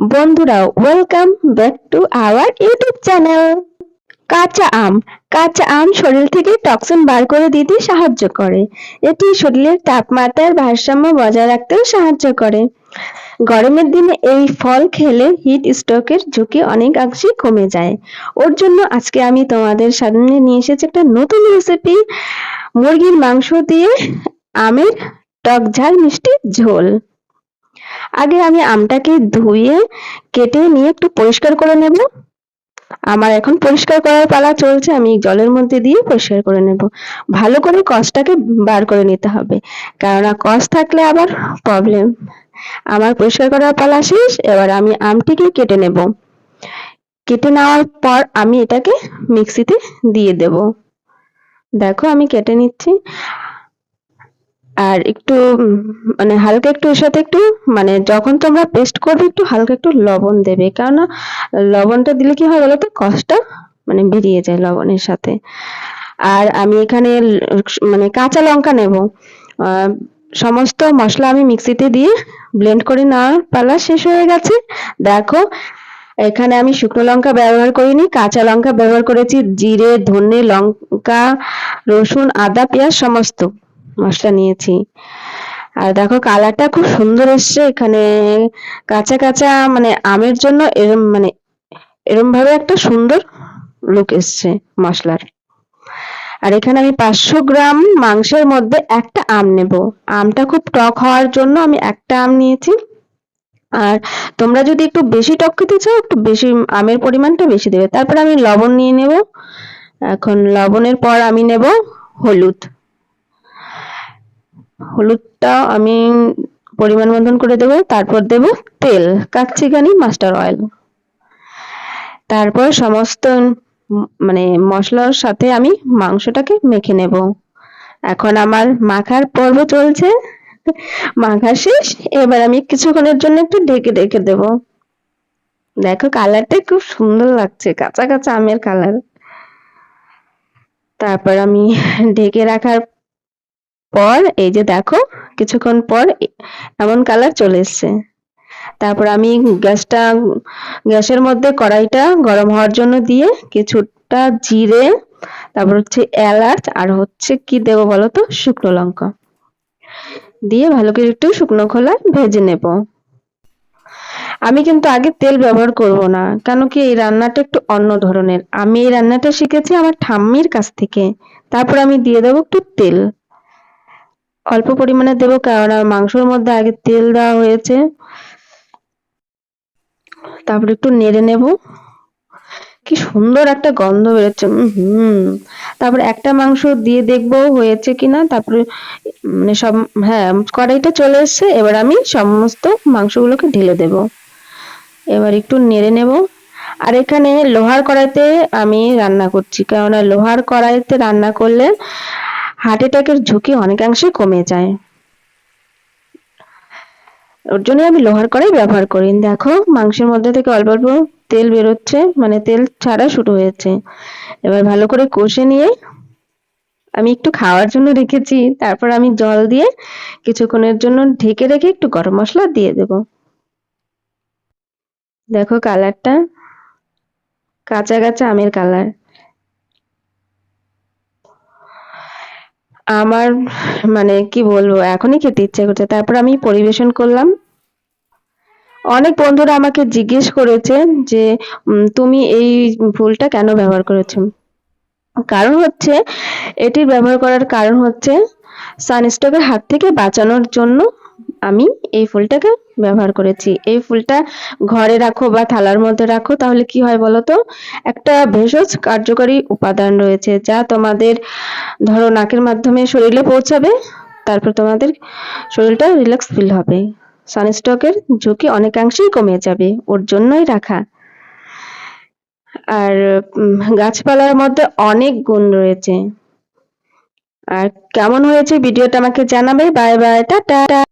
বন্ধুরা welcome back to our YouTube channel কাঁচা আম কাঁচা আম শরীর থেকে টক্সিন বার করে দিতে সাহায্য করে। এটি শরীরের তাপমাত্রার ভারসাম্য বজায় রাখতেও সাহায্য করে। গরমের দিনে এই ফল খেলে হিট স্ট্রোকের ঝুঁকি অনেকাংশেই কমে যায়। ওর জন্য আজকে আমি তোমাদের সামনে নিয়ে এসেছি একটা নতুন রেসিপি মুরগির মাংস দিয়ে আমের টক ঝাল মিষ্টি ঝোল। আগে আমি আমটাকে ধুয়ে, কেটে নিয়ে একটু পরিষ্কার করে নেব। আমার এখন পরিষ্কার করার পালা চলছে, আমি জলের মধ্যে দিয়ে পরিষ্কার করে নেব। ভালো করে কষটাকে বার করে নিতে হবে, কেননা কষ থাকলে আবার প্রবলেম আমার পরিষ্কার করার পালা শেষ, এবার আমি আমটিকে কেটে নেব। কেটে নেওয়ার পর আমি এটাকে মিক্সিতে দিয়ে দেব। দেখো আমি কেটে নিচ্ছি। আর একটু মানে হালকা একটু এর সাথে একটু মানে যখন তোমরা পেস্ট করবে একটু হালকা একটু লবণ দেবে। কেননা, লবণটা দিলে কি হয় বলতো? কষটা মানে বেরিয়ে যায় লবণের সাথে। আর আমি এখানে মানে কাঁচা লঙ্কা নেব। সমস্ত মশলা আমি মিক্সিতে দিয়ে ব্লেন্ড করে নেওয়ার পালা শেষ হয়ে গেছে। দেখো, এখানে আমি শুকনো লঙ্কা ব্যবহার করিনি, কাঁচা লঙ্কা ব্যবহার করেছি, জিরে, ধনে লঙ্কা, রসুন, আদা, পেঁয়াজ, সমস্ত। মশলা নিয়েছি। আর দেখো কালারটা খুব সুন্দর এসছে এখানে। কাঁচা কাঁচা মানে আমের জন্য এরম মানে এরম ভাবে একটা সুন্দর লুক এসছে মশলার। আর এখানে আমি পাঁচশো গ্রাম মাংসের মধ্যে একটা আম নেব। আমটা খুব টক হওয়ার জন্য আমি একটা আম নিয়েছি। আর তোমরা যদি একটু বেশি টক খেতে চাও, একটু বেশি আমের পরিমাণটা বেশি দেবে। তারপর আমি লবণ নিয়ে নেব। এখন লবণের পর আমি নেব হলুদ। হলুদটা আমি পরিমাণ মতন করে দেবো, তারপর দেব তেল কাচ্চিঘানি মাস্টার অয়েল। তারপর সমস্ত মানে মশলার সাথে আমি মাংসটাকে মেখে নেব। এখন আমার মাখার পর্ব চলছে, মাখা শেষ, এবার আমি কিছুক্ষণের জন্য একটু ঢেকে ঢেকে দেব। দেখো কালারটা খুব সুন্দর লাগছে, কাঁচা কাঁচা আমের কালার। তারপর আমি ঢেকে রাখার পর, এই যে দেখো, কিছুক্ষণ পর এমন কালার চলে এসছে। তারপর আমি গ্যাসটা, গ্যাসের মধ্যে কড়াইটা গরম হওয়ার জন্য দিয়ে কিছুটা জিরে, তারপর হচ্ছে এলাচ, আর হচ্ছে কি দেবো বলো তো? শুকনো লঙ্কা। দিয়ে ভালো করে একটু শুকনো খোলা ভেজে নেব। আমি কিন্তু আগে তেল ব্যবহার করব না, কেন কি এই রান্নাটা একটু অন্য ধরনের। আমি এই রান্নাটা শিখেছি আমার ঠাম্মির কাছ থেকে। তারপর আমি দিয়ে দেবো একটু তেল। অল্প পরিমাণে দেবো কারণ মাংসের মধ্যে আগে তেল দেওয়া হয়েছে। তারপর একটু নেড়ে নেব। কি সুন্দর একটা গন্ধ বেরোচ্ছে হুম। তারপর একটা মাংস দিয়ে দেখব হয়েছে কিনা। তারপরে মানে সব হ্যাঁ কড়াইটা চলে এসছে। এবার আমি সমস্ত মাংসগুলোকে ঢেলে দেব। এবার একটু নেড়ে নেব। আর এখানে লোহার কড়াইতে আমি রান্না করছি, কেননা লোহার কড়াইতে রান্না করলে হার্ট অ্যাটাকের ঝুঁকি অনেকাংশে কমে যায়। ওর জন্য আমি লোহার কড়াই ব্যবহার করি। দেখো, মাংসের মধ্যে থেকে অল্প অল্প তেল বেরোচ্ছে মানে তেল ছাড়া শুরু হয়েছে। এবার ভালো করে কষে নিয়ে আমি একটু খাওয়ার জন্য রেখেছি। তারপর আমি জল দিয়ে কিছুক্ষণের জন্য ঢেকে রেখে একটু গরম মশলা দিয়ে দেব। দেখো কালারটা কাঁচা কাঁচা আমের কালার আমার মানে কি বলব, এখনই খেতে ইচ্ছে করছে। তারপর আমি পরিবেশন করলাম। অনেক বন্ধুরা আমাকে জিজ্ঞেস করেছে যে তুমি এই ফুলটা কেন ব্যবহার করেছ? কারণ হচ্ছে এটির ব্যবহার করার কারণ হচ্ছে সানস্ট্রোকের হাত থেকে বাঁচানোর জন্য আমি এই ফুলটাকে ব্যবহার করেছি। এই ফুলটা ঘরে রাখো বা থালার মধ্যে রাখো, তাহলে কি হয় বলো তো একটা ভেষজ কার্যকরী উপাদান রয়েছে যা তোমাদের ধরো নাকের মাধ্যমে শরীরে পৌঁছাবে, তারপর তোমাদের শরীরটা রিল্যাক্স ফিল হবে। সানস্ট্রোকের ঝুঁকি অনেকাংশেই কমে যাবে, ওর জন্যই রাখা। আর গাছপালার মধ্যে অনেক গুণ রয়েছে। আর কেমন হয়েছে? ভিডিওটা আমাকে জানাবে। Bye bye, tata!